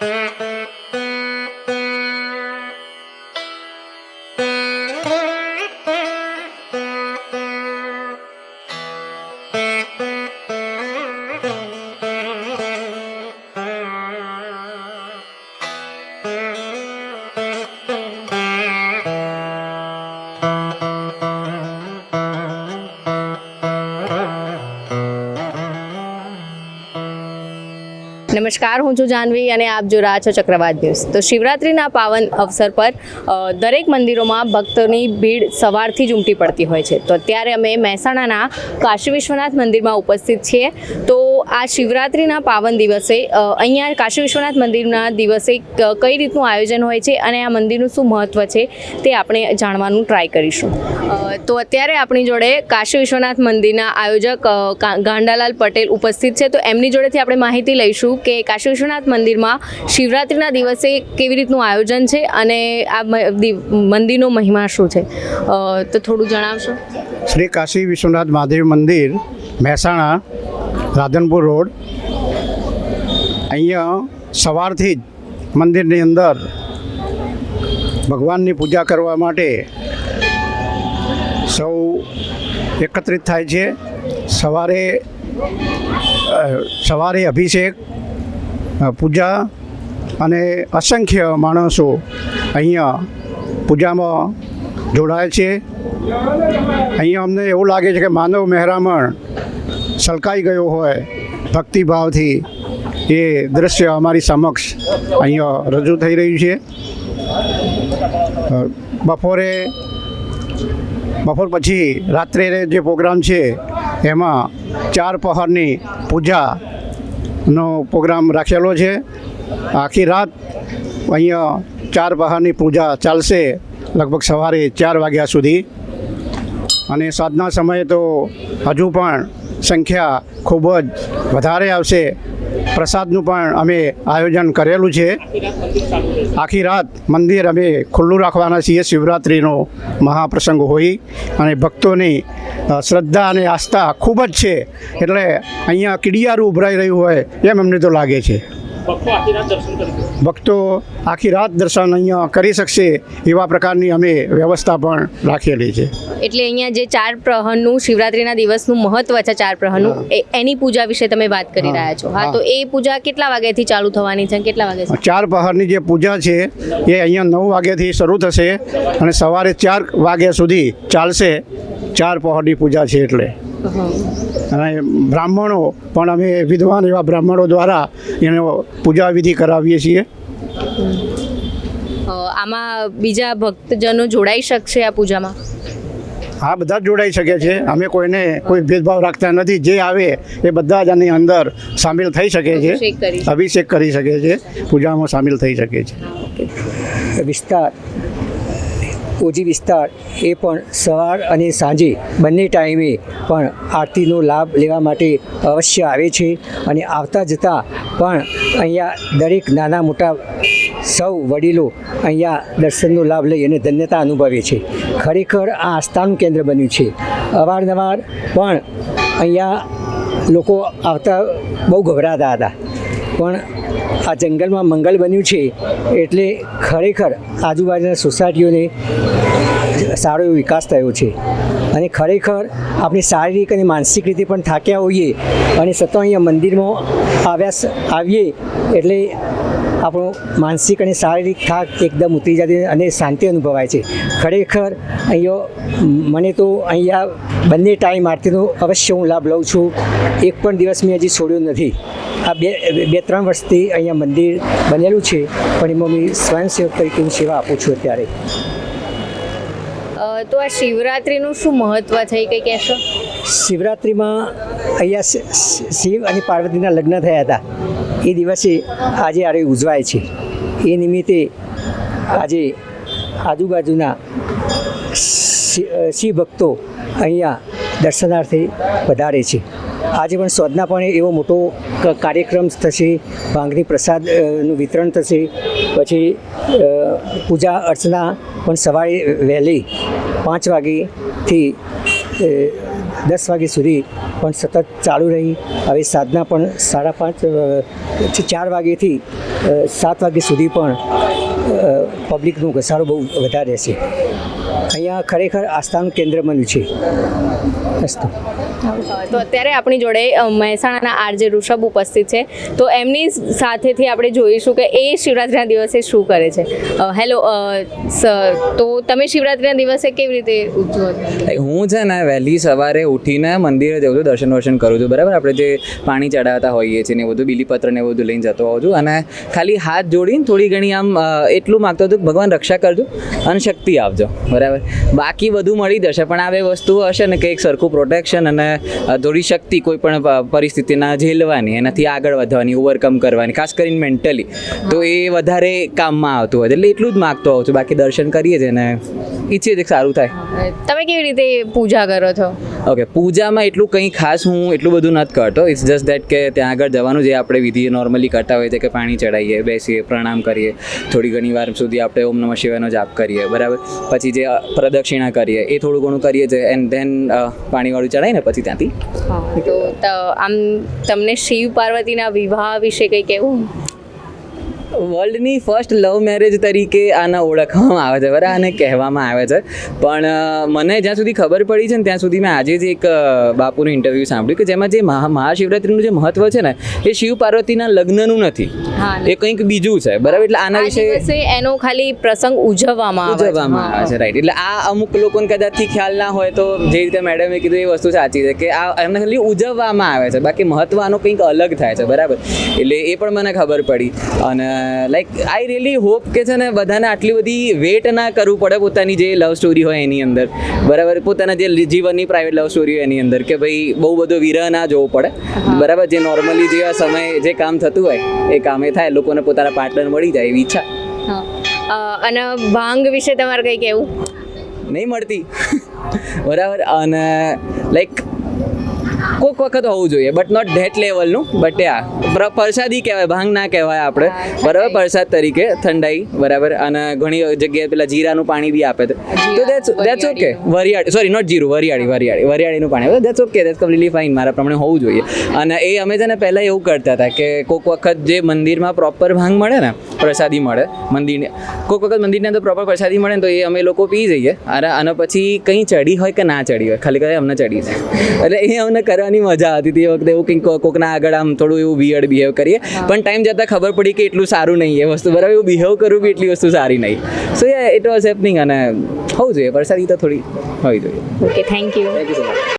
Mm-hmm. નમસ્કાર, હું છું જાનવી અને આપ જો રહ્યા છો ચક્રવાત ન્યૂઝ. તો શિવરાત્રિના પાવન અવસર પર દરેક મંદિરોમાં ભક્તોની ભીડ સવારથી જ ઉમટી પડતી હોય છે. તો અત્યારે અમે મહેસાણાના કાશી વિશ્વનાથ મંદિરમાં ઉપસ્થિત છીએ. તો આ શિવરાત્રિના પાવન દિવસે અહીંયા કાશી વિશ્વનાથ મંદિરના દિવસે કઈ રીતનું આયોજન હોય છે અને આ મંદિરનું શું મહત્ત્વ છે તે આપણે જાણવાનું ટ્રાય કરીશું. તો અત્યારે આપણી જોડે કાશી વિશ્વનાથ મંદિરના આયોજક ગાંડાલાલ પટેલ ઉપસ્થિત છે. તો એમની જોડેથી આપણે માહિતી લઈશું કે કાશી વિશ્વનાથ મંદિરમાં શિવરાત્રિના દિવસે કેવી રીતનું આયોજન છે અને આ મંદિરનો મહિમા શું છે? તો થોડું જણાવશો? શ્રી કાશી વિશ્વનાથ મહાદેવ મંદિર, મહેસાણા, રાધનપુર રોડ. અહીંયા સવારથી જ મંદિરની અંદર ભગવાનની પૂજા કરવા માટે સૌ એકત્રિત થાય છે. સવારે સવારે અભિષેક પૂજા અને અસંખ્ય માણસો અહીંયા પૂજામાં જોડાય છે. અહીંયા અમને એવું લાગે છે કે માનવ મહેરામણ છલકાઈ ગયો હોય ભક્તિભાવથી. એ દૃશ્ય અમારી સમક્ષ અહીંયા રજૂ થઈ રહ્યું છે. બપોરે, બપોર પછી રાત્રે જે પ્રોગ્રામ છે, એમાં ચાર પહારની પૂજાનો પ્રોગ્રામ રાખેલો છે. આખી રાત અહીંયા ચાર પહારની પૂજા ચાલશે લગભગ સવારે ચાર વાગ્યા સુધી. અને સાંજના સમયે તો હજુ પણ સંખ્યા ખૂબ જ વધારે આવશે. પ્રસાદનું પણ અમે આયોજન કરેલું છે. આખી રાત મંદિર અમે ખુલ્લું રાખવાના છીએ. શિવરાત્રિનો મહાપ્રસંગ હોય અને ભક્તોની શ્રદ્ધા અને આસ્થા ખૂબ જ છે. એટલે અહીંયા કીડિયારું ઉભરાઈ રહ્યું હોય એમ અમને તો લાગે છે. ભક્તો આખી રાત દર્શન અહીંયા કરી શકશે એવા પ્રકારની અમે વ્યવસ્થા પણ રાખેલી છે. એટલે અહીંયા જે ચાર પ્રહરનું શિવરાત્રિના દિવસનું મહત્વ છે ચાર પ્રહરનું એ- એની પૂજા વિશે તમે વાત કરી રહ્યા છો. હા. તો એ પૂજા કેટલા વાગ્યાથી ચાલુ થવાની છે? કેટલા વાગે ચાર પ્રહરની જે પૂજા છે એ અહીંયા નવ વાગ્યાથી શરૂ થશે અને સવારે ચાર વાગ્યા સુધી ચાલશે ચાર પહાડની પૂજા છે એટલે. અને બ્રાહ્મણો પણ અમે વિદ્વાન એવા બ્રાહ્મણો દ્વારા એનો પૂજા વિધિ કરાવીએ છીએ. આમાં બીજા ભક્તજનો જોડાઈ શકશે આ પૂજામાં? હા બધા જ જોડાઈ શકે છે. અમે કોઈને કોઈ ભેદભાવ રાખતા નથી. જે આવે એ બધા જ આની અંદર સામેલ થઈ શકે છે. અભિષેક કરી શકે. છે. પૂજામાં સામેલ થઈ શકે છે. વિસ્તાર. ઓજી વિસ્તાર એ પણ સવાર અને સાંજે બંને ટાઈમે પણ આરતીનો લાભ લેવા માટે અવશ્ય આવે છે અને આવતા જતાં પણ અહીંયા દરેક નાના મોટા સૌ વડીલો અહીંયા દર્શનનો લાભ લઈ અને ધન્યતા અનુભવે છે. ખરેખર આ આસ્થાનું કેન્દ્ર બન્યું છે. અવારનવાર પણ અહીંયા લોકો આવતા બહુ ગભરાતા હતા. પણ આ જંગલમાં મંગલ બન્યું છે એટલે ખરેખર આજુબાજુના સોસાયટીઓને સારો એવો વિકાસ થયો છે. અને ખરેખર આપણે શારીરિક અને માનસિક રીતે પણ થાક્યા હોઈએ અને સતત અહીંયા મંદિરમાં આવ્યા આવીએ એટલે આપણો માનસિક અને શારીરિક થાક એકદમ ઉતરી જાય અને શાંતિ અનુભવાય છે. ખરેખર અહીંયા મને તો અહીંયા બંને ટાઈમ આરતીનો અવશ્ય હું લાભ લઉં છું. એક પણ દિવસ મેં હજી છોડ્યો નથી. આ બે બે ત્રણ વર્ષથી અહીંયા મંદિર બનેલું છે પણ એમાં મેં સ્વયંસેવક તરીકેની સેવા આપું છું અત્યારે. તો આ શિવરાત્રિનું શું મહત્વ થઈ કંઈ કહેશો? શિવરાત્રિમાં અહીંયા શિવ અને પાર્વતીના લગ્ન થયા હતા. એ દિવસે આજે આરે ઉજવાય છે. એ નિમિત્તે આજે આજુબાજુના શિવ ભક્તો અહીંયા દર્શનાર્થે વધારે છે. આજે પણ સોદના પણ એવો મોટો કાર્યક્રમ થશે ભાંગની પ્રસાદનું વિતરણ થશે. પછી પૂજા અર્ચના પણ સવારે વહેલી પાંચ વાગ્યાથી અ, દસ વાગ્યા સુધી પણ સતત ચાલુ રહી. હવે સાધના પણ સાડા પાંચ ચાર વાગ્યાથી સાત વાગ્યા સુધી પણ પબ્લિકનો ઘસારો બહુ વધારે છે. અહીંયા ખરેખર આસ્થાનું કેન્દ્ર બન્યું છે. અસ્તુ. તો અત્યારે આપણી જોડે મહેસાણાના આરજે ઋષભ ઉપસ્થિત છે. તો એમની સાથેથી આપણે જોઈશું કે એ શિવરાત્રિના દિવસે શું કરે છે. હેલો તો તમે શિવરાત્રિના દિવસે કેવી રીતે હું છે ને વહેલી સવારે ઉઠીને મંદિરે જઉં છું, દર્શન વર્શન કરું છું, બરાબર? આપણે જે પાણી ચડાવતા હોઈએ છીએ ને બધું, બીલીપત્ર ને બધું લઈને જતો હોઉં છું અને ખાલી હાથ જોડીને થોડી ઘણી આમ એટલું માગતો હતો ભગવાન રક્ષા કરજો અને શક્તિ આપજો, બરાબર? બાકી બધું મળી જશે, પણ આ બે વસ્તુઓ હશે ને કે એક સરખું પ્રોટેક્શન અને શકતી શક્તિ કોઈ પણ પરિસ્થિતિના ઝેલવાની, એનાથી આગળ વધવાની ઓવરકમ કરવાની, ખાસ કરીને મેન્ટલી તો એ વધારે કામમાં આવતું હોય, એટલે એટલું જ માગતો હોઉં છું. બાકી દર્શન કરીએ છીએ ને ઈચ્છીએ છીએ સારું થાય. તમે કેવી રીતે પૂજા કરો છો? ઓકે પૂજામાં એટલું કંઈ ખાસ હું એટલું બધું નથી કરતો. ઇટ્સ જસ્ટ દેટ કે ત્યાં આગળ જવાનું જે આપણે વિધિ નોર્મલી કરતા હોય છે કે પાણી ચડાવીએ બેસીએ, પ્રણામ કરીએ, થોડી ઘણી વાર સુધી આપણે ઓમ નમઃ શિવાયનો જાપ કરીએ, બરાબર? પછી જે પ્રદક્ષિણા કરીએ, એ થોડું ઘણું કરીએ છીએ એન્ડ ધેન પાણીવાળું ચડાવીને પછી ત્યાંથી. તો, આમ તમને શિવ પાર્વતીના વિવાહ વિશે કંઈ કહેવું? વર્લ્ડની ફર્સ્ટ લવ મેરેજ તરીકે આને ઓળખવામાં આવે છે બરાબર? આને કહેવામાં આવે છે. પણ મને જ્યાં સુધી ખબર પડી છે ને ત્યાં સુધી મેં આજે જ એક બાપુનું ઇન્ટરવ્યૂ સાંભળ્યું કે જેમાં જે મહા મહાશિવરાત્રિનું જે મહત્વ છે ને એ શિવ પાર્વતીના લગ્નનું નથી. એ કંઈક બીજું છે બરાબર? એટલે આના વિશે એનો ખાલી પ્રસંગ ઉજવવામાં આવે ઉજવવામાં આવે છે રાઈટ એટલે આ અમુક લોકોને કદાચથી ખ્યાલ ના હોય તો જે રીતે મેડમે કીધું એ વસ્તુ સાચી છે કે આ એમને ખાલી ઉજવવામાં આવે છે બાકી મહત્વ આનું કંઈક અલગ થાય છે બરાબર? એટલે એ પણ મને ખબર પડી. અને લાઈક આઈ રિયલી હોપ કે છે ને બધાને આટલી બધી વેટ ના કરવું પડે પોતાની જે લવ સ્ટોરી હોય એની અંદર. બરાબર પોતાના જે જીવનની પ્રાઇવેટ લવ સ્ટોરી હોય એની અંદર કે ભાઈ બહુ બધો વિરહ ના જોવો પડે. બરાબર જે નોર્મલી જે સમય જે કામ થતું હોય એ કામે થાય લોકોને પોતાના પાર્ટનર મળી જાય એવી ઈચ્છા. અને ભાંગ વિશે તમારે કંઈ કહેવું? નહીં મળતી. બરાબર અને લાઈક કોઈક વખત હોવું જોઈએ બટ નોટ ધેટ લેવલનું બટ આ પ્રસાદી કહેવાય ભાંગ ના કહેવાય આપણે. બરાબર? પ્રસાદ તરીકે ઠંડાઈ બરાબર? અને ઘણી જગ્યાએ પેલા જીરાનું પાણી બી આપે. તો દેટ્સ દેટ્સ ઓકે વરિયાળી. સોરી નોટ જીરું વરિયાળી વરિયાળી. વરિયાળીનું પાણી that's okay that's completely fine મારા પ્રમાણે હોવું જોઈએ. અને એ અમે છે ને પહેલાં એવું કરતા હતા કે કોઈક વખત જે મંદિરમાં પ્રોપર ભાંગ મળે ને પ્રસાદી મળે મંદિરને કોઈક વખત મંદિરની અંદર પ્રોપર પ્રસાદી મળે ને તો એ અમે લોકો પી જઈએ. અને અને પછી કંઈ ચડી હોય કે ના ચડી હોય ખાલી ખાલી અમને ચડી જાય. એટલે એ અમને કરવાની મજા આવતી હતી. એ વખતે એવું કંઈક કોક- કોકના આગળ આમ થોડું એવું વિયર્ડ બિહેવ કરીએ. પણ ટાઈમ જતાં ખબર પડી કે એટલું સારું નહીં એ વસ્તુ. બરાબર એવું બિહેવ કરવું બી એટલી વસ્તુ સારી નહીં. સો ઇટ વોઝ હેપનિંગ અને હોવું જોઈએ. વરસાદી તો થોડી હોવી જોઈએ. Okay thank you thank you so much